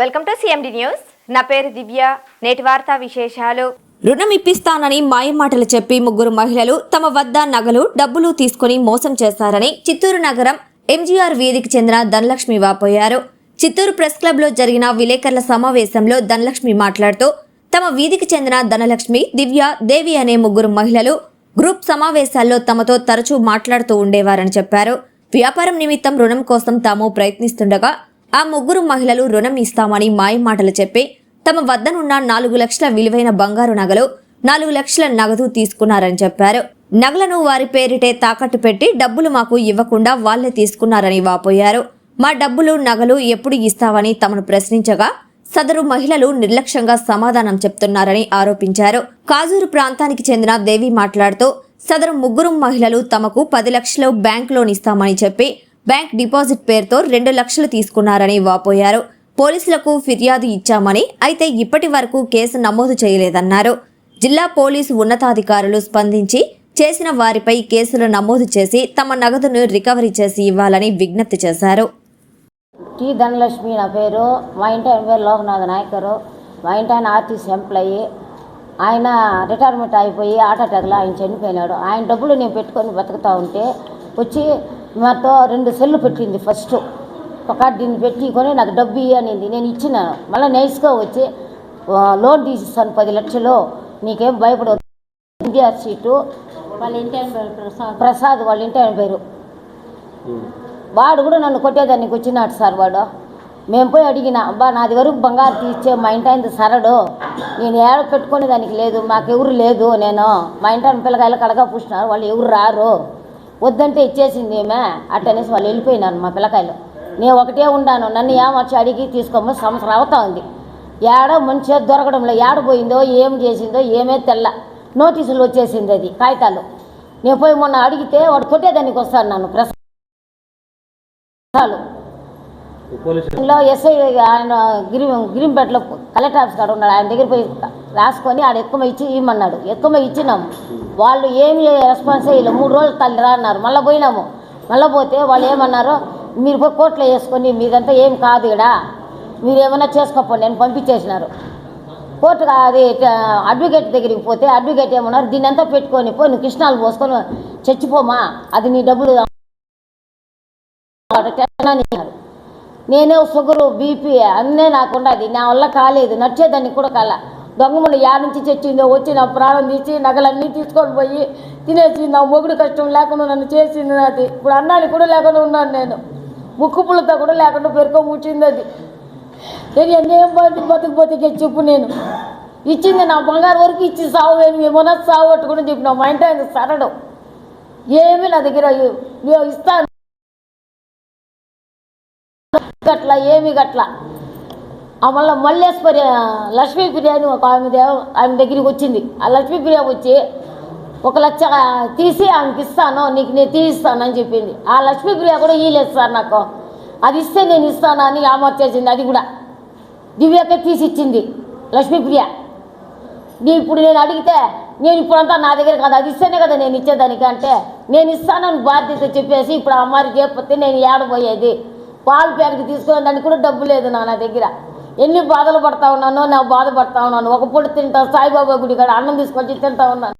Welcome to CMD news నా పేరు దివ్య. నేటి వార్తా విశేషాలు. రుణం ఇప్పిస్తానని మాయమాటలు చెప్పి ముగ్గురు మహిళలు తమ వద్ద నగలు డబ్బులు తీసుకుని మోసం చేశారని చిత్తూరు నగరం ఎంజీఆర్ వీధికి చెందిన ధనలక్ష్మి వాపోయారు. చిత్తూరు ప్రెస్ క్లబ్లో జరిగిన విలేకరుల సమావేశంలో ధనలక్ష్మి మాట్లాడుతూ తమ వీధికి చెందిన ధనలక్ష్మి దివ్య దేవి అనే ముగ్గురు మహిళలు గ్రూప్ సమావేశాల్లో తమతో తరచూ మాట్లాడుతూ ఉండేవారని చెప్పారు. వ్యాపారం నిమిత్తం రుణం కోసం తాము ప్రయత్నిస్తుండగా ఆ ముగ్గురు మహిళలు రుణం ఇస్తామని మాయమాటలు చెప్పి తమ వద్దనున్న నాలుగు లక్షల విలువైన బంగారు నగలు నాలుగు లక్షల నగదు తీసుకున్నారని చెప్పారు. నగలను వారి పేరిటే తాకట్టు పెట్టి డబ్బులు మాకు ఇవ్వకుండా వాళ్ళే తీసుకున్నారని వాపోయారు. మా డబ్బులు నగలు ఎప్పుడు ఇస్తావని తమను ప్రశ్నించగా సదరు మహిళలు నిర్లక్ష్యంగా సమాధానం చెప్తున్నారని ఆరోపించారు. కాజూరు ప్రాంతానికి చెందిన దేవి మాట్లాడుతూ సదరు ముగ్గురు మహిళలు తమకు పది లక్షలు బ్యాంక్ లోన్ ఇస్తామని చెప్పి బ్యాంక్ డిపాజిట్ పేరుతో రెండు లక్షలు తీసుకున్నారని వాపోయారు. పోలీసులకు ఫిర్యాదు ఇచ్చామని అయితే ఇప్పటి వరకు కేసు నమోదు చేయలేదన్నారు. జిల్లా పోలీసు ఉన్నతాధికారులు స్పందించి చేసిన వారిపై కేసులు నమోదు చేసి తమ నగదును రికవరీ చేసి ఇవ్వాలని విజ్ఞప్తి చేశారు. టి ధనలక్ష్మి నా పేరు. మా ఇంటి ఆయన పేరు లోకనాథ నాయకరు. మా ఇంటి ఆయన ఆర్టీసీ ఎంప్లాయీ. ఆయన రిటైర్మెంట్ అయిపోయి హార్ట్ అటాక్లో ఆయన చనిపోయినాడు. ఆయన డబ్బులు నేను పెట్టుకొని బతుకుతూ ఉంటే వచ్చి మాతో రెండు సెల్లు పెట్టింది ఫస్ట్. ఒక దీన్ని పెట్టుకొని నాకు డబ్బు ఇయ్యి అనింది నేను ఇచ్చినాను మళ్ళీ నైస్గా వచ్చి లోన్ తీసిస్తాను పది లక్షలు. నీకేం భయపడవద్దు ఎన్టీఆర్ సీటు. వాళ్ళ ఇంటి ప్రసాద్. ప్రసాద్ వాళ్ళ ఇంటి ఆయన పేరు. వాడు కూడా నన్ను కొట్టేదానికి వచ్చినాడు సార్ వాడు. మేము పోయి అడిగిన అబ్బా నాది వరకు బంగారు తీర్చే మా ఇంటి ఆయన సరడు. నేను ఏడ పెట్టుకునే దానికి లేదు మాకు ఎవరు లేదు నేను. మా ఇంటి ఆయన పిల్లకాయలు కడగా పూసినారు వాళ్ళు ఎవరు రారు. వద్దంటే ఇచ్చేసింది ఏమే? అట్టనేసి వాళ్ళు వెళ్ళిపోయినారు మా పిల్లకాయలు. నేను ఒకటే ఉండాను. నన్ను ఏమొచ్చి అడిగి తీసుకోమని సంవత్సరం అవుతా ఉంది. ఏడ మంచిగా దొరకడంలో. ఏడ పోయిందో ఏం చేసిందో ఏమే తెల్ల. నోటీసులు వచ్చేసింది అది కాగితాలు. నేను పోయి మొన్న అడిగితే వాడు కొట్టేదానికి వస్తాను నన్ను ప్రసాద్లో ఎస్ఐ ఆయన గిరి గిరింపేటలో కలెక్టర్ ఆఫీస్ కాడ ఉన్నాడు. ఆయన దగ్గర పోయి రాసుకొని ఆడ ఎక్కువ ఇచ్చి ఇవ్వమన్నాడు ఎక్కువ ఇచ్చినాము వాళ్ళు ఏమి రెస్పాన్స్ అయ్యలేదు మూడు రోజులు తల్లి రా అన్నారు. మళ్ళీ పోయినాము. మళ్ళీ పోతే వాళ్ళు ఏమన్నారు మీరు పోయి కోట్లో వేసుకొని మీదంతా ఏం కాదు ఇక్కడ మీరు ఏమైనా చేసుకోపోండి. నేను పంపించేసినారు. కోర్టు అది అడ్వకేట్ దగ్గరికి పోతే అడ్వకేట్ ఏమన్నారు దీన్ని అంతా పెట్టుకొని పోయి నువ్వు కృష్ణాలు పోసుకొని చచ్చిపోమా. అది నీ డబ్బులు నేనే షుగరు బీపీ అన్నీ నాకు నా వల్ల కాలేదు. నడిచేదానికి కూడా కాల. దొంగముండ యా నుంచి చచ్చిందో వచ్చి నా ప్రాణం తీసి నగలన్నీ తీసుకొని పోయి తినేసి నా మొగుడు కష్టం లేకుండా నన్ను చేసింది అది ఇప్పుడు అన్నానికి కూడా లేకుండా ఉన్నాను నేను. ముక్కు పుల్లతో కూడా లేకుండా పెరుకో ముచ్చింది అది. నేను ఎన్నేం బతి బతుకు బతికే చెప్పు నేను. ఇచ్చింది నా బంగారు వరకు ఇచ్చి సావు వేను ఏమన్నా సావు పట్టుకుని చెప్పిన మా ఇంటి ఆయన సరడు. ఏమీ నా దగ్గర ఇస్తాను. గట్ల ఏమి గట్ల. మళ్ళీ మల్లేశ్వరి లక్ష్మీ అని ఒక ఆమె ఆమె దగ్గరికి వచ్చింది. ఆ లక్ష్మీ వచ్చి ఒక లక్ష తీసి ఆమెకి ఇస్తాను నీకు నేను తీయిస్తాను అని చెప్పింది. ఆ లక్ష్మీప్రియ కూడా ఇయ్యలేదు సార్ నాకు. అది ఇస్తే నేను ఇస్తాను అని ఆమర్చేసింది అది కూడా దివ్యకే తీసి ఇచ్చింది లక్ష్మీ ప్రియ నీ ఇప్పుడు నేను అడిగితే నేను ఇప్పుడంతా నా దగ్గర కాదు. అది ఇస్తేనే కదా నేను ఇచ్చేదానికి. అంటే నేను ఇస్తానని బాధ్యత చెప్పేసి ఇప్పుడు ఆ అమ్మాయి చేయకపోతే నేను ఏడబోయేది. పాలు ప్యాకెట్ తీసుకునే దానికి కూడా డబ్బు లేదు నా నా దగ్గర. ఎన్ని బాధలు పడతా ఉన్నానో నా బాధపడతా ఉన్నాను. ఒక పూట తింటా సాయిబాబా గుడి కాడ అన్నం తీసుకొచ్చి తింటా ఉన్నాను.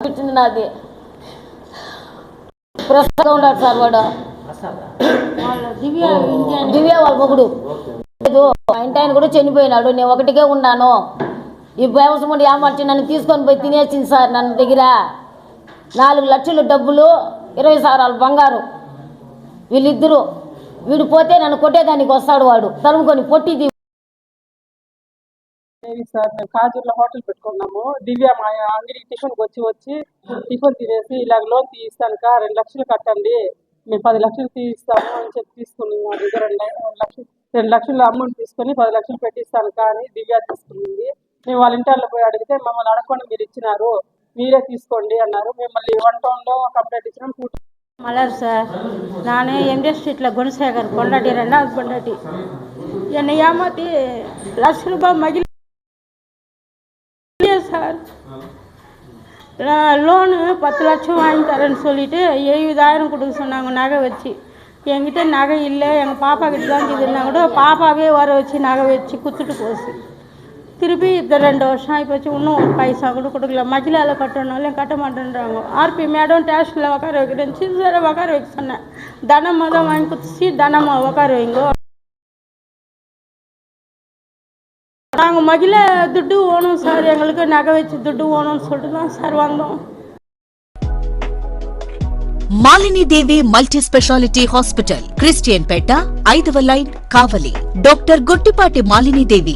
వచ్చింది నాది. ప్రస్తుతం ఉన్నాడు సార్ వాడు. దివ్య వాళ్ళ మొగుడు. లేదు మా ఇంటి ఆయన కూడా చనిపోయినాడు. నేను ఒకటికే ఉన్నాను. ఈ వ్యవసాయం ఏమర్చి నన్ను తీసుకొని పోయి తినేసింది సార్ నన్ను దగ్గర. నాలుగు లక్షలు డబ్బులు ఇరవై సారాలు బంగారు. వీళ్ళిద్దరూ. వీడు పోతే నన్ను కొట్టేదానికి వస్తాడు వాడు. తరుముకొని పొట్టిది సార్ మేము కాజూర్లో హోటల్ పెట్టుకున్నాము. దివ్య మా అంగడికి టిఫిన్కి వచ్చి వచ్చి టిఫిన్ తినేసి ఇలాగ లోన్ తీయిస్తానుక రెండు లక్షలు కట్టండి. మేము పది లక్షలు తీయిస్తాము అని చెప్పి తీసుకుని మా దగ్గర రెండు లక్షలు రెండు లక్షలు అమౌంట్ తీసుకొని పది లక్షలు పెట్టిస్తాను కానీ దివ్య తీసుకునింది. మేము వాళ్ళ ఇంటర్లో పోయి అడిగితే మమ్మల్ని అడగకుండా మీరు ఇచ్చినారు. మీరే తీసుకోండి అన్నారు. మేము మళ్ళీ వన్ టౌన్లో కంప్లైంట్ ఇచ్చినాం. Two Malar sir. நான் எம்ஜிஆர் ஸ்ட்ரீட்டில் குணசேகர் பொண்டாட்டி ரெண்டாவது பொண்டாட்டி. என்னை ஏமாற்றி லட்ச ரூபாய் மகிழ சார். லோனு பத்து லட்சம் வாங்கி தரேன்னு சொல்லிட்டு எழுபதாயிரம் கொடுக்க சொன்னாங்க நகை வச்சு. என்கிட்ட நகை இல்லை எங்கள் பாப்பா கிட்ட தான் இதுன்னா கூட பாப்பாவே வர வச்சு நகை வச்சு குத்துட்டு போச்சு. திருப்பி இந்த ரெண்டு வருஷம் ஆகிப்போச்சு இன்னும் ஒரு பைசா கூட கொடுக்கல மஜிலாவில் கட்டணும்னாலும் கட்ட மாட்டேன்றாங்க ஆர்பி மேடம் ஸ்டேஷனில் உட்கார வைக்கிறேன் சிசரை உட்கார வைக்க சொன்னேன் தனமாக தான் வாங்கி குத்துச்சு தனமாக உட்கார வைங்கோ நாங்கள் மகிழ துட்டு ஓணும் சார் எங்களுக்கு நகை வச்சு துட்டு ஓணும்னு சொல்லிட்டு தான் சார் வந்தோம் Malini Devi multi speciality hospital Christian Peta ఐదవ లైన్ కావలి డాక్టర్ గుట్టిపాటి మాలినీదేవి